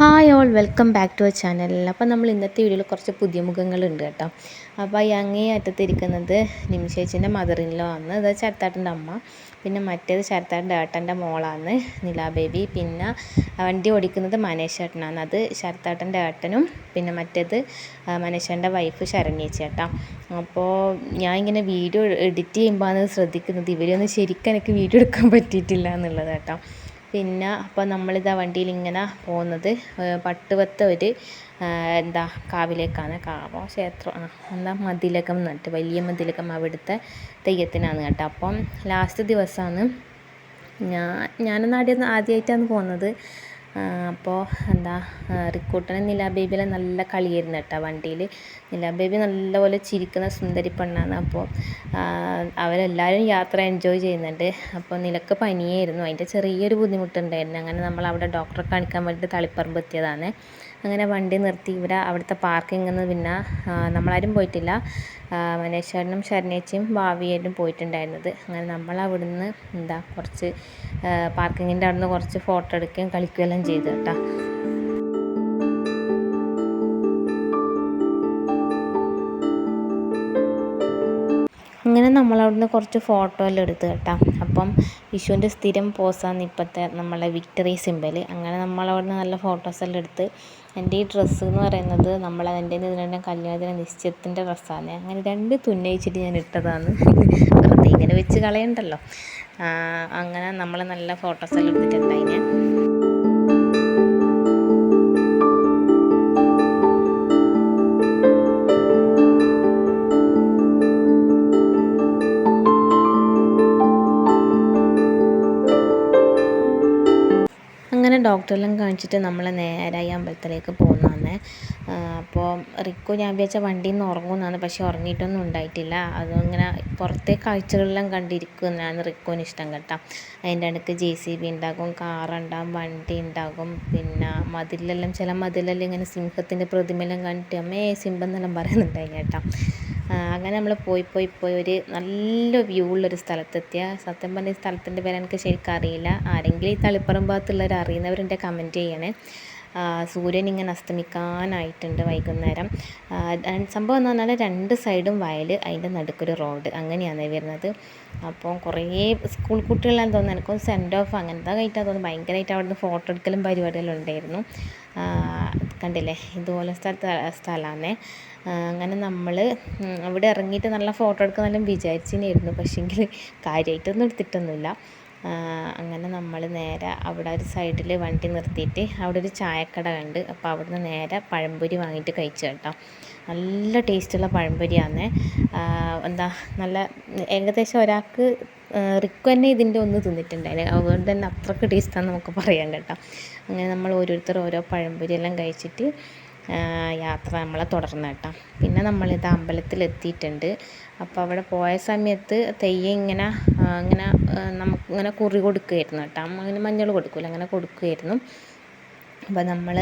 Hi all welcome back to our channel അപ്പോൾ നമ്മൾ ഇന്നത്തെ വീഡിയോയിൽ കുറച്ച് പുതിയ മുഖങ്ങളുണ്ട് കേട്ടോ. അപ്പോൾ ഈ അങ്ങേ അറ്റത്തിരിക്കുന്നത് നിമിഷേച്ചിന്റെ മദർ ഇൻ ലോ ആണ്. അത് ശരത്താട്ടന്റെ അമ്മ. പിന്നെ മറ്റേത് ശരത്താട്ടന്റെ ഏട്ടന്റെ മോളാണ് നിലാ ബേബി പിന്നെ വണ്ടി ഓടിക്കുന്നത് മനേഷ് ഏട്ടനാണ്. അത് ശരത്താട്ടന്റെ ഏട്ടനും പിന്നെ മറ്റേത് മനേഷേന്റെ വൈഫ് ശരണ്യേച്ചി കേട്ടോ അപ്പോൾ ഞാൻ ഇങ്ങനെ വീഡിയോ എഡിറ്റ് ചെയ്യുമ്പോഴാണ് ശ്രദ്ധിക്കുന്നത്. ഇവരെയൊന്നും ശരിക്കും എനിക്ക് വീഡിയോ എടുക്കാൻ പറ്റിയിട്ടില്ല എന്നുള്ളത് കേട്ടോ. പിന്നെ അപ്പോൾ നമ്മളിതാ വണ്ടിയിൽ ഇങ്ങനെ പോകുന്നത് പട്ടുവത്ത ഒരു എന്താ കാവിലേക്കാണ്. കാവോ ക്ഷേത്രം ആ എന്താ മതിലകം എന്നിട്ട് വലിയ മതിലകം അവിടുത്തെ തെയ്യത്തിനാണ് കേട്ടോ. അപ്പം ലാസ്റ്റ് ദിവസമാണ് ഞാൻ ഞാനൊന്നും ആദ്യം ആദ്യമായിട്ടാണ് പോകുന്നത് അപ്പോൾ എന്താ റിക്കൂട്ടനും നിലാ ബേബിയിലെ നല്ല കളിയായിരുന്നു കേട്ടോ വണ്ടിയിൽ നിലാ ബേബി നല്ലപോലെ ചിരിക്കുന്ന സുന്ദരി പെണ്ണാണ്. അപ്പോൾ അവരെല്ലാവരും യാത്ര എൻജോയ് ചെയ്യുന്നുണ്ട്. അപ്പോൾ നിലയ്ക്ക് പനിയായിരുന്നു. അതിന്റെ ചെറിയൊരു ബുദ്ധിമുട്ടുണ്ടായിരുന്നു. അങ്ങനെ നമ്മൾ അവിടെ ഡോക്ടറെ കാണിക്കാൻ വേണ്ടിയിട്ട് തളിപ്പറമ്പ് എത്തിയതാണ്. അങ്ങനെ വണ്ടി നിർത്തി. ഇവിടെ അവിടുത്തെ പാർക്കിങ്ങിൽ നിന്ന് പിന്നെ നമ്മളാരും പോയിട്ടില്ല. മനേഷേട്ടനും ശരണേച്ചിയും ഭാവിയായിട്ടും പോയിട്ടുണ്ടായിരുന്നത്. അങ്ങനെ നമ്മൾ അവിടുന്ന് എന്താ കുറച്ച് പാർക്കിങ്ങിന്റെ അവിടുന്ന് കുറച്ച് ഫോട്ടോ എടുക്കുകയും കളിക്കുകയെല്ലാം ചെയ്തു കേട്ടോ. അങ്ങനെ നമ്മൾ അവിടുന്ന് കുറച്ച് ഫോട്ടോ എല്ലാം എടുത്തു കേട്ടോ. അപ്പം വിഷുവിന്റെ സ്ഥിരം പോസാണ് ഇപ്പോഴത്തെ നമ്മളെ വിക്ടറി സിമ്പൽ അങ്ങനെ നമ്മളവിടുന്ന് നല്ല ഫോട്ടോസ് എല്ലാം എടുത്ത് എന്റെ ഈ ഡ്രസ്സ് എന്ന് പറയുന്നത് നമ്മൾ എന്റെ ഇതിന്റെ കല്യാണത്തിന് നിശ്ചയത്തിന്റെ ഡ്രസ്സാണ് അങ്ങനെ രണ്ട് തുന്നയിച്ചിട്ട് ഞാൻ ഇട്ടതാണ്. വെറുതെ ഇങ്ങനെ വെച്ച് കളയണ്ടല്ലോ. അങ്ങനെ നമ്മൾ നല്ല ഫോട്ടോസ് എല്ലാം എടുത്തിട്ടുണ്ടായി അങ്ങനെ ഡോക്ടറെല്ലാം കാണിച്ചിട്ട് നമ്മൾ നേരെ ഈ അമ്പലത്തിലേക്ക് പോകുന്നതാണ്. അപ്പോൾ റിക്കു ഞാൻ വിചാരിച്ച വണ്ടിയിൽ നിന്ന് ഉറങ്ങുമെന്നാണ് പക്ഷേ ഉറങ്ങിയിട്ടൊന്നും ഉണ്ടായിട്ടില്ല. അതിങ്ങനെ പുറത്തെ കാഴ്ചകളെല്ലാം കണ്ടിരിക്കുന്നതാണ് റിക്കുവിന് ഇഷ്ടം കേട്ടോ. അതിന്റെ ഇടയ്ക്ക് ജെ സി ബി ഉണ്ടാകും കാറുണ്ടാകും വണ്ടി ഉണ്ടാകും പിന്നെ മതിലെല്ലാം ചില മതിലെല്ലാം ഇങ്ങനെ സിംഹത്തിന്റെ പ്രതിമയെല്ലാം കണ്ടിട്ട് അമ്മേ സിംഹം എന്നെല്ലാം പറയുന്നുണ്ടായി കേട്ടോ. അങ്ങനെ നമ്മൾ പോയി പോയി പോയി ഒരു നല്ല വ്യൂ ഉള്ളൊരു സ്ഥലത്തെത്തിയ. സത്യം പറഞ്ഞ ഈ സ്ഥലത്തിന്റെ പേര് എനിക്ക് ശരിക്കും അറിയില്ല. ആരെങ്കിലും ഈ തളിപ്പറം ഭാഗത്തുള്ളവർ അറിയുന്നവരുണ്ടെ കമന്റ് ചെയ്യണേ. സൂര്യൻ ഇങ്ങനെ അസ്തമിക്കാനായിട്ടുണ്ട് വൈകുന്നേരം. സംഭവം എന്ന് പറഞ്ഞാൽ രണ്ട് സൈഡും വയൽ അതിന്റെ നടുക്കൊരു റോഡ്. അങ്ങനെയാണ് വരുന്നത്. അപ്പോൾ കുറേ സ്കൂൾ കുട്ടികളാണെന്ന് തോന്നുന്നു. എനിക്കും സെൻഡ് ഓഫ് അങ്ങനത്തെ കഴിഞ്ഞാൽ തോന്നുന്നു. ഭയങ്കരമായിട്ട് അവിടുന്ന് ഫോട്ടോ എടുക്കലും പരിപാടികളും ഉണ്ടായിരുന്നു. കണ്ടില്ലേ? ഇതുപോലെ സ്ഥലത്ത് സ്ഥലമാണ് അങ്ങനെ നമ്മൾ അവിടെ ഇറങ്ങിയിട്ട് നല്ല ഫോട്ടോ എടുക്കാനെല്ലാം വിചാരിച്ചിരുന്നു പക്ഷേങ്കിൽ കാര്യമായിട്ടൊന്നും എടുത്തിട്ടൊന്നുമില്ല. അങ്ങനെ നമ്മൾ നേരെ അവിടെ ഒരു സൈഡിൽ വണ്ടി നിർത്തിയിട്ട് അവിടെ ഒരു ചായക്കട കണ്ട്. അപ്പോൾ അവിടുന്ന് നേരെ പഴംപൊരി വാങ്ങിയിട്ട് കഴിച്ചു കേട്ടോ. നല്ല ടേസ്റ്റുള്ള പഴംപൊരിയാണ് എന്താ നല്ല ഏകദേശം ഒരാൾക്ക് റിക്കു തന്നെ ഇതിന്റെ ഒന്ന് തിന്നിട്ടുണ്ടായിരുന്നു അതുകൊണ്ട് തന്നെ അത്രയ്ക്ക് ടേസ്റ്റാണെന്ന് നമുക്ക് പറയാം കേട്ടോ. അങ്ങനെ നമ്മൾ ഓരോരുത്തർ ഓരോ പഴംപൊരി എല്ലാം കഴിച്ചിട്ട് യാത്ര നമ്മളെ തുടർന്ന് കേട്ടോ. പിന്നെ നമ്മളിത് അമ്പലത്തിലെത്തിയിട്ടുണ്ട്. അപ്പോൾ അവിടെ പോയ സമയത്ത് തെയ്യം ഇങ്ങനെ ഇങ്ങനെ നമുക്ക് ഇങ്ങനെ കുറി കൊടുക്കുമായിരുന്നു കേട്ടോ. അങ്ങനെ മഞ്ഞൾ കൊടുക്കില്ല അങ്ങനെ കൊടുക്കുമായിരുന്നു അപ്പോൾ നമ്മൾ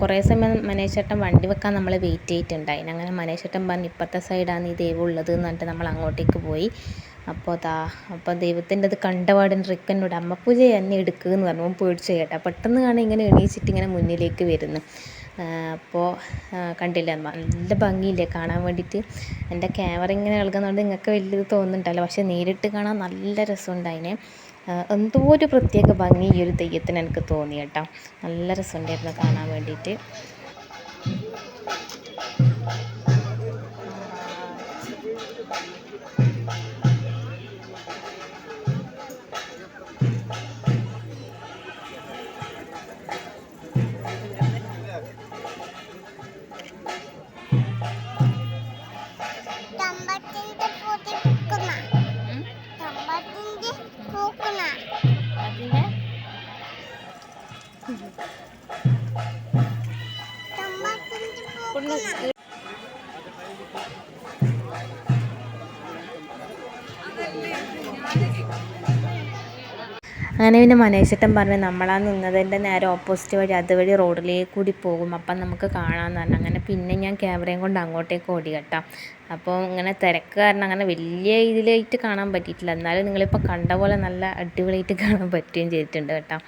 കുറേ സമയം മനേശേട്ടൻ വണ്ടി വെക്കാൻ നമ്മൾ വെയിറ്റ് ചെയ്തിട്ടുണ്ടായിന്. അങ്ങനെ മനേശേട്ടൻ പറഞ്ഞു ഇപ്പോഴത്തെ സൈഡാണ് ഈ ദൈവം ഉള്ളത് എന്ന് പറഞ്ഞിട്ട് നമ്മൾ അങ്ങോട്ടേക്ക് പോയി. അപ്പോൾ അതാ അപ്പോൾ ദൈവത്തിന്റെ അത് കണ്ടപാടൻ റിക്കനോട് അമ്മപ്പൂജ എന്നെ എടുക്കുക എന്ന് പറഞ്ഞു. പേടിച്ചു കേട്ടോ. പെട്ടെന്ന് കാണാൻ ഇങ്ങനെ എണീച്ചിട്ട് ഇങ്ങനെ മുന്നിലേക്ക് വരുന്നു. അപ്പോൾ കണ്ടില്ലേ? നല്ല ഭംഗിയില്ലേ കാണാൻ വേണ്ടിയിട്ട്. എന്റെ ക്യാമറ ഇങ്ങനെ ഇളകുന്നതുകൊണ്ട് നിങ്ങൾക്ക് വലിയത് തോന്നുന്നുണ്ടല്ലോ. പക്ഷെ നേരിട്ട് കാണാൻ നല്ല രസമുണ്ട് അതിന് എന്തോ ഒരു പ്രത്യേക ഭംഗി ഈ ഒരു തെയ്യത്തിന് എനിക്ക് തോന്നി കേട്ടോ. നല്ല രസമുണ്ടായിരുന്നു കാണാൻ വേണ്ടിയിട്ട്. അങ്ങനെ പിന്നെ മനേശട്ടൻ പറഞ്ഞു നമ്മളാ നിന്നതിന്റെ നേരെ ഓപ്പോസിറ്റ് വഴി അതുവഴി റോഡിലേക്ക് കൂടി പോകും. അപ്പം നമുക്ക് കാണാമെന്ന് പറഞ്ഞു. അങ്ങനെ പിന്നെ ഞാൻ ക്യാമറയും കൊണ്ട് അങ്ങോട്ടേക്ക് ഓടി കേട്ടോ. അപ്പോൾ ഇങ്ങനെ തിരക്ക് കാരണം അങ്ങനെ വലിയ ഇതിലായിട്ട് കാണാൻ പറ്റിയിട്ടില്ല. എന്നാലും നിങ്ങളിപ്പോൾ കണ്ട പോലെ നല്ല അടിപൊളിയായിട്ട് കാണാൻ പറ്റുകയും ചെയ്തിട്ടുണ്ട് കേട്ടോ.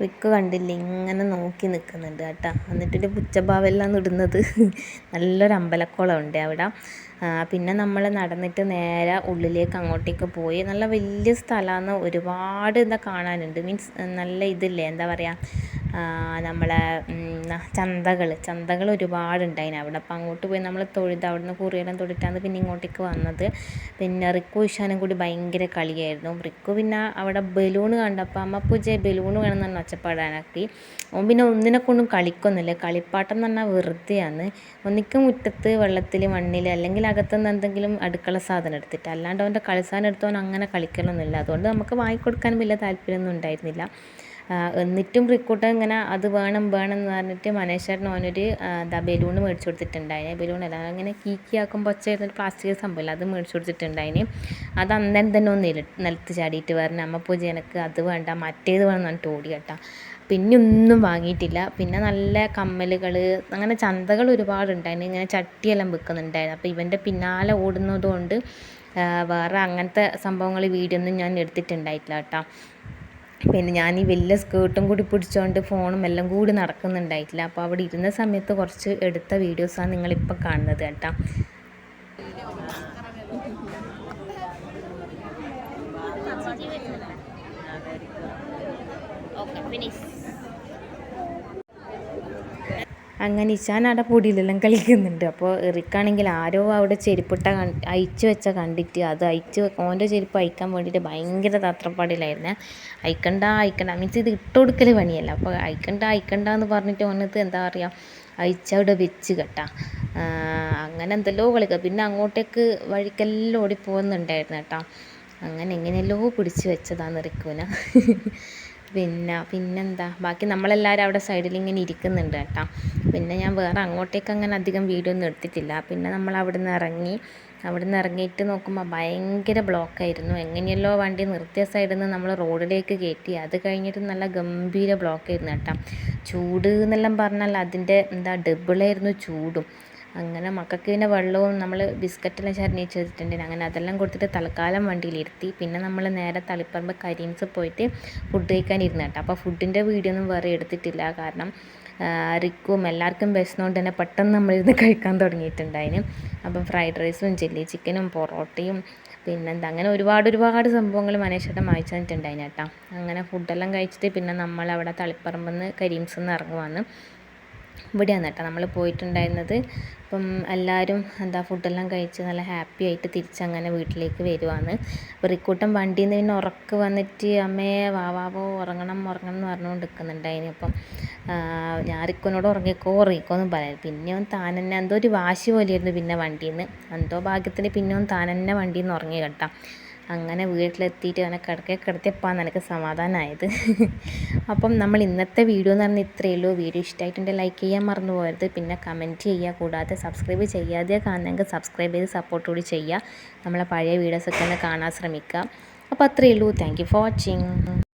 റിക്ക് കണ്ടില്ലേ ഇങ്ങനെ നോക്കി നിൽക്കുന്നുണ്ട് കേട്ടോ. എന്നിട്ട് പുച്ചഭാവെല്ലാം ഇടുന്നത്. നല്ലൊരു അമ്പലക്കുളം ഉണ്ട് അവിടെ പിന്നെ നമ്മൾ നടന്നിട്ട് നേരെ ഉള്ളിലേക്ക് അങ്ങോട്ടേക്ക് പോയി. നല്ല വലിയ സ്ഥലമാണ്. ഒരുപാട് എന്താ കാണാനുണ്ട്. മീൻസ് നല്ല ഇതില്ലേ എന്താ പറയുക നമ്മളെ ചന്തകൾ ചന്തകൾ ഒരുപാടുണ്ടായിന്. അവിടെ അപ്പം അങ്ങോട്ട് പോയി നമ്മൾ തൊഴുത് അവിടുന്ന് കുറിയെല്ലാം തൊഴുതിട്ടാണ് പിന്നെ ഇങ്ങോട്ടേക്ക് വന്നത്. പിന്നെ റിക്കു ഇഷാനും കൂടി ഭയങ്കര കളിയായിരുന്നു. റിക്കു പിന്നെ അവിടെ ബലൂൺ കണ്ടപ്പോൾ അമ്മ പൂജ ബലൂൺ വേണമെന്ന് പറഞ്ഞാൽ ഒച്ചപ്പാടാനാക്കി. ഓൻ പിന്നെ ഒന്നിനെ കൊണ്ടും കളിക്കൊന്നുമില്ല. കളിപ്പാട്ടം എന്ന് പറഞ്ഞാൽ വെറുതെയാണ്. ഒന്നിക്കും മുറ്റത്ത് വെള്ളത്തിൽ മണ്ണിൽ അല്ലെങ്കിൽ അകത്തുനിന്ന് എന്തെങ്കിലും അടുക്കള സാധനം എടുത്തിട്ട്. അല്ലാണ്ട് അവന്റെ കളിസാധനം എടുത്തവൻ അങ്ങനെ കളിക്കലൊന്നുമില്ല. അതുകൊണ്ട് നമുക്ക് വാങ്ങിക്കൊടുക്കാനും വലിയ താല്പര്യമൊന്നും ഉണ്ടായിരുന്നില്ല. എന്നിട്ടും റിക്കൂട്ടൻ ഇങ്ങനെ അത് വേണം വേണം എന്ന് പറഞ്ഞിട്ട് മനേഷേട്ടൻ ഓനൊരു എന്താ ബലൂൺ മേടിച്ചു കൊടുത്തിട്ടുണ്ടായിന്. അല്ല അങ്ങനെ കീക്കിയാക്കുമ്പോൾ ഒച്ച വരുന്നൊരു പ്ലാസ്റ്റിക് സംഭവമില്ല അത് മേടിച്ചു കൊടുത്തിട്ടുണ്ടായിന്. അത് അന്നേരം തന്നെ ഒന്ന് നിലത്ത് ചാടിയിട്ട് പറഞ്ഞു അമ്മ പൂജ എനിക്ക് അത് വേണ്ട മറ്റേത് വേണം എന്ന് പറഞ്ഞിട്ട് ഓടി കേട്ടാ. പിന്നെ ഒന്നും വാങ്ങിയിട്ടില്ല. പിന്നെ നല്ല കമ്മലുകൾ അങ്ങനെ ചന്തകൾ ഒരുപാടുണ്ടായിരുന്നു ഇങ്ങനെ ചട്ടിയെല്ലാം വിൽക്കുന്നുണ്ടായിരുന്നു അപ്പോൾ ഇവന്റെ പിന്നാലെ ഓടുന്നതുകൊണ്ട് വേറെ അങ്ങനത്തെ സംഭവങ്ങൾ വീഡിയോ ഒന്നും ഞാൻ എടുത്തിട്ടുണ്ടായിട്ടില്ല കേട്ടോ. പിന്നെ ഞാൻ ഈ വലിയ സ്കേർട്ടും കൂടി പിടിച്ചുകൊണ്ട് ഫോണും എല്ലാം കൂടി നടക്കുന്നുണ്ടായിട്ടില്ല. അപ്പോൾ അവിടെ ഇരുന്ന സമയത്ത് കുറച്ച് എടുത്ത വീഡിയോസാണ് നിങ്ങളിപ്പോൾ കാണുന്നത് കേട്ടോ. അങ്ങനെ ഇച്ചാൻ അവിടെ പൊടിയിലെല്ലാം കളിക്കുന്നുണ്ട്. അപ്പോൾ എറിക്കാണെങ്കിൽ ആരോ അവിടെ ചെരുപ്പിട്ട അയച്ചു വെച്ച കണ്ടിട്ട് അത് അയച്ച് ഓന്റെ ചെരുപ്പ് അയക്കാൻ വേണ്ടിയിട്ട് ഭയങ്കര തത്രപ്പാടിലായിരുന്നു. അയക്കണ്ട അയക്കണ്ട മീൻസ് ഇത് ഇട്ട് കൊടുക്കൽ പണിയല്ല. അപ്പോൾ അയക്കണ്ട അയക്കണ്ട എന്ന് പറഞ്ഞിട്ട് ഓനത് എന്താ പറയുക അയച്ചവിടെ വെച്ച് കേട്ടാ. അങ്ങനെ എന്തെല്ലോ കളിക്കുക പിന്നെ അങ്ങോട്ടേക്ക് വഴിക്കെല്ലാം ഓടിപ്പോകുന്നുണ്ടായിരുന്നു കേട്ടോ. അങ്ങനെ എങ്ങനെയല്ലോ പിടിച്ച് വെച്ചതാണ് റിക്കുവിനെ പിന്നെ പിന്നെന്താ? ബാക്കി നമ്മളെല്ലാവരും അവിടെ സൈഡിൽ ഇങ്ങനെ ഇരിക്കുന്നുണ്ട് കേട്ടോ. പിന്നെ ഞാൻ വേറെ അങ്ങോട്ടേക്ക് അങ്ങനെ അധികം വീഡിയോ ഒന്നും എടുത്തിട്ടില്ല. പിന്നെ നമ്മൾ അവിടെ നിന്ന് ഇറങ്ങി അവിടെ നിന്ന് ഇറങ്ങിയിട്ട് നോക്കുമ്പോൾ ഭയങ്കര ബ്ലോക്കായിരുന്നു. എങ്ങനെയല്ലോ വണ്ടി നിർത്തിയ സൈഡിൽ നിന്ന് നമ്മൾ റോഡിലേക്ക് കയറ്റി അത് കഴിഞ്ഞിട്ട് നല്ല ഗംഭീര ബ്ലോക്കായിരുന്നു കേട്ടോ. ചൂട് എന്നെല്ലാം പറഞ്ഞാൽ അതിന്റെ എന്താ ഡബിളായിരുന്നു ചൂടും. അങ്ങനെ മക്കൾക്ക് പിന്നെ വെള്ളവും നമ്മൾ ബിസ്ക്കറ്റെല്ലാം ചരണിച്ച് വെച്ചിട്ടുണ്ട് അങ്ങനെ അതെല്ലാം കൊടുത്തിട്ട് തൽക്കാലം വണ്ടിയിലിരുത്തി പിന്നെ നമ്മൾ നേരെ തളിപ്പറമ്പ് കരീംസ് പോയിട്ട് ഫുഡ് കഴിക്കാൻ ഇരുന്ന് കേട്ടോ. അപ്പോൾ ഫുഡിന്റെ വീഡിയോ ഒന്നും വേറെ എടുത്തിട്ടില്ല. കാരണം റിക്കും എല്ലാവർക്കും വിശന്നുകൊണ്ട് തന്നെ പെട്ടെന്ന് നമ്മളിരുന്ന് കഴിക്കാൻ തുടങ്ങിയിട്ടുണ്ടായിന്. അപ്പം ഫ്രൈഡ് റൈസും ചില്ലി ചിക്കനും പൊറോട്ടയും പിന്നെന്താ അങ്ങനെ ഒരുപാട് ഒരുപാട് സംഭവങ്ങൾ മനേഷേട്ടൻ വായിച്ചു തന്നിട്ടുണ്ടായിന് കേട്ടോ. അങ്ങനെ ഫുഡെല്ലാം കഴിച്ചിട്ട് പിന്നെ നമ്മളവിടെ തളിപ്പറമ്പിൽ നിന്ന് കരീംസിൽ നിന്ന് ഇറങ്ങുവാന്ന്. ഇവിടെയാണ് കേട്ടോ. നമ്മൾ പോയിട്ടുണ്ടായിരുന്നത്. അപ്പം എല്ലാവരും എന്താ ഫുഡെല്ലാം കഴിച്ച് നല്ല ഹാപ്പി ആയിട്ട് തിരിച്ചങ്ങനെ വീട്ടിലേക്ക് വരുവാണ്. അപ്പോൾ റിക്കൂട്ടം വണ്ടിയിൽ നിന്ന് പിന്നെ ഉറക്ക് വന്നിട്ട് അമ്മയെ വാവാവോ ഉറങ്ങണം ഉറങ്ങണം എന്ന് പറഞ്ഞുകൊണ്ട് നിൽക്കുന്നുണ്ടായിന് അപ്പം ഞാൻ റിക്കോനോട് ഉറങ്ങിക്കോ ഉറങ്ങിക്കോ എന്ന് പറയാം പിന്നെ അവൻ താൻ തന്നെ എന്തോ ഒരു വാശി പോലെയായിരുന്നു പിന്നെ വണ്ടിയിൽ നിന്ന് എന്തോ ഭാഗ്യത്തിന് പിന്നെ അവൻ താൻ തന്നെ വണ്ടിയിൽ നിന്ന് ഉറങ്ങി കേട്ടോ. അങ്ങനെ വീട്ടിലെത്തിയിട്ട് അവനെ കിടക്കെ കിടത്തിയപ്പോഴാണ് എനിക്ക് സമാധാനമായത് അപ്പം നമ്മൾ ഇന്നത്തെ വീഡിയോ എന്ന് പറഞ്ഞാൽ ഇത്രയേ ഉള്ളൂ. വീഡിയോ ഇഷ്ടമായിട്ടുണ്ടെങ്കിൽ ലൈക്ക് ചെയ്യാൻ മറന്നു പോകരുത്. പിന്നെ കമന്റ് ചെയ്യുക. കൂടാതെ സബ്സ്ക്രൈബ് ചെയ്യാതെ കാണുന്നെങ്കിൽ സബ്സ്ക്രൈബ് ചെയ്ത് സപ്പോർട്ട് കൂടി ചെയ്യുക. നമ്മളെ പഴയ വീഡിയോസൊക്കെ ഒന്ന് കാണാൻ ശ്രമിക്കുക. അപ്പോൾ അത്രയേ ഉള്ളൂ. Thank for watching